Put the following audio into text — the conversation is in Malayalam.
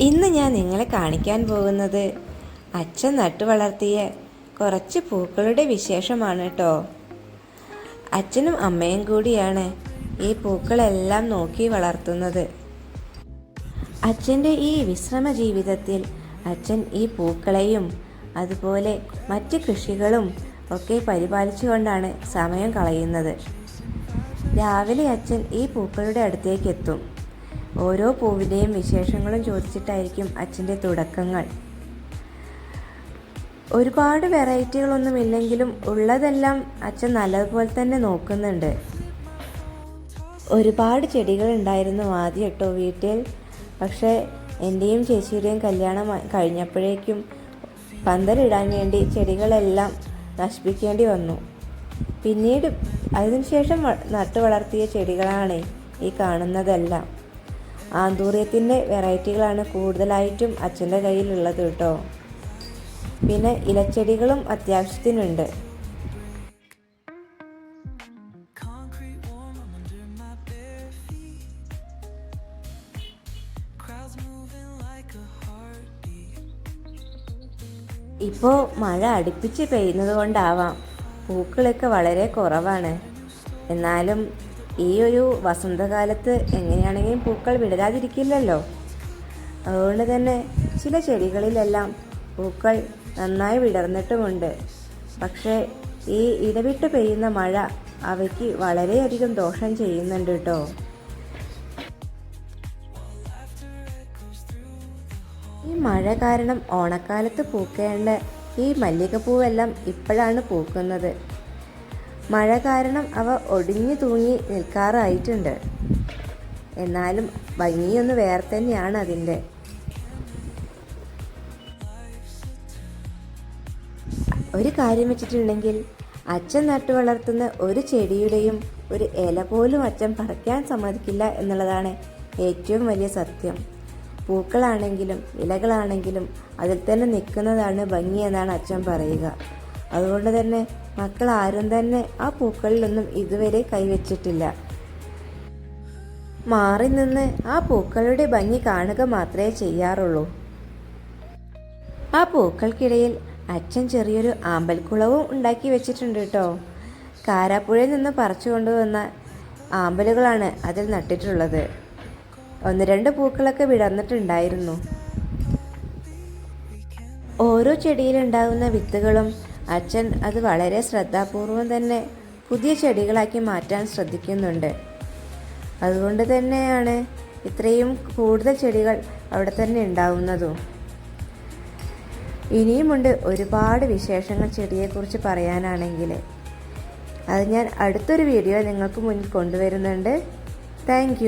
ഇന്ന് ഞാൻ നിങ്ങളെ കാണിക്കാൻ പോകുന്നത് അച്ഛൻ നട്ടു വളർത്തിയ കുറച്ച് പൂക്കളുടെ വിശേഷമാണ് കേട്ടോ. അച്ഛനും അമ്മയും കൂടിയാണ് ഈ പൂക്കളെല്ലാം നോക്കി വളർത്തുന്നത്. അച്ഛന്റെ ഈ വിശ്രമ ജീവിതത്തിൽ അച്ഛൻ ഈ പൂക്കളെയും അതുപോലെ മറ്റ് കൃഷികളും ഒക്കെ പരിപാലിച്ചുകൊണ്ടാണ് സമയം കളയുന്നത്. രാവിലെ അച്ഛൻ ഈ പൂക്കളുടെ അടുത്തേക്ക് എത്തും ഓരോ പൂവിന്റെയും വിശേഷങ്ങളും ചോദിച്ചിട്ടായിരിക്കും അച്ഛന്റെ തുടക്കങ്ങൾ. ഒരുപാട് വെറൈറ്റികളൊന്നും ഇല്ലെങ്കിലും ഉള്ളതെല്ലാം അച്ഛൻ നല്ലതുപോലെ തന്നെ നോക്കുന്നുണ്ട്. ഒരുപാട് ചെടികൾ ഉണ്ടായിരുന്നു ആദ്യം കേട്ടോ വീട്ടിൽ. പക്ഷേ എന്റെയും ചേച്ചിയുടെയും കല്യാണം കഴിഞ്ഞപ്പോഴേക്കും പന്തലിടാൻ വേണ്ടി ചെടികളെല്ലാം നശിപ്പിക്കേണ്ടി വന്നു. പിന്നീട് അതിനുശേഷം നട്ടു വളർത്തിയ ചെടികളാണ് ഈ കാണുന്നതെല്ലാം. ആന്തൂറിയത്തിന്റെ വെറൈറ്റികളാണ് കൂടുതലായിട്ടും അച്ഛന്റെ കയ്യിലുള്ളത് കേട്ടോ. പിന്നെ ഇലച്ചെടികളും അത്യാവശ്യത്തിനുണ്ട്. ഇപ്പോൾ മഴ അടുപ്പിച്ച് പെയ്യുന്നത് കൊണ്ടാവാം. പൂക്കളൊക്കെ വളരെ കുറവാണ്. എന്നാലും ഈ ഒരു വസന്തകാലത്ത് എങ്ങനെയാണെങ്കിലും പൂക്കൾ വിടരാതിരിക്കില്ലല്ലോ. അതുകൊണ്ട് തന്നെ ചില ചെടികളിലെല്ലാം പൂക്കൾ നന്നായി വിടർന്നിട്ടുമുണ്ട്. പക്ഷേ ഈ ഇടവിട്ട് പെയ്യുന്ന മഴ അവയ്ക്ക് വളരെയധികം ദോഷം ചെയ്യുന്നുണ്ട് കേട്ടോ. ഈ മഴ കാരണം ഓണക്കാലത്ത് പൂക്കേണ്ട ഈ മല്ലികപ്പൂവെല്ലാം ഇപ്പോഴാണ് പൂക്കുന്നത്. മഴ കാരണം അവ ഒടിഞ്ഞു തൂങ്ങി നിൽക്കാറായിട്ടുണ്ട്. എന്നാലും ഭംഗിയൊന്ന് വേറെ തന്നെയാണ് അതിന്റെ. ഒരു കാര്യം വെച്ചിട്ടുണ്ടെങ്കിൽ അച്ഛൻ നട്ടു വളർത്തുന്ന ഒരു ചെടിയുടെയും ഒരു ഇല പോലും അച്ഛൻ പറിക്കാൻ സമ്മതിക്കില്ല എന്നുള്ളതാണ് ഏറ്റവും വലിയ സത്യം. പൂക്കളാണെങ്കിലും ഇലകളാണെങ്കിലും അതിൽ തന്നെ നിൽക്കുന്നതാണ് ഭംഗി എന്നാണ് അച്ഛൻ പറയുക. അതുകൊണ്ട് തന്നെ മക്കൾ ആരും തന്നെ ആ പൂക്കളിലൊന്നും ഇതുവരെ കൈവച്ചിട്ടില്ല. മാറി നിന്ന് ആ പൂക്കളുടെ ഭംഗി കാണുക മാത്രമേ ചെയ്യാറുള്ളൂ. ആ പൂക്കൾക്കിടയിൽ അച്ഛൻ ചെറിയൊരു ആമ്പൽക്കുളവും ഉണ്ടാക്കി വെച്ചിട്ടുണ്ട് കേട്ടോ. കാരാപ്പുഴയിൽ നിന്ന് പറിച്ചു കൊണ്ടുവന്ന ആമ്പലുകളാണ് അതിൽ നട്ടിട്ടുള്ളത്. ഒന്ന് രണ്ട് പൂക്കളൊക്കെ വിടർന്നിട്ടുണ്ടായിരുന്നു. ഓരോ ചെടിയിലുണ്ടാകുന്ന വിത്തുകളും അച്ഛൻ അത് വളരെ ശ്രദ്ധാപൂർവം തന്നെ പുതിയ ചെടികളാക്കി മാറ്റാൻ ശ്രദ്ധിക്കുന്നുണ്ട്. അതുകൊണ്ട് തന്നെയാണ് ഇത്രയും കൂടുതൽ ചെടികൾ അവിടെ തന്നെ ഉണ്ടാവുന്നതും. ഇനിയുമുണ്ട് ഒരുപാട് വിശേഷങ്ങൾ ചെടിയെക്കുറിച്ച് പറയാനാണെങ്കിൽ. അത് ഞാൻ അടുത്തൊരു വീഡിയോ നിങ്ങൾക്ക് മുന്നിൽ കൊണ്ടുവരുന്നുണ്ട്. താങ്ക്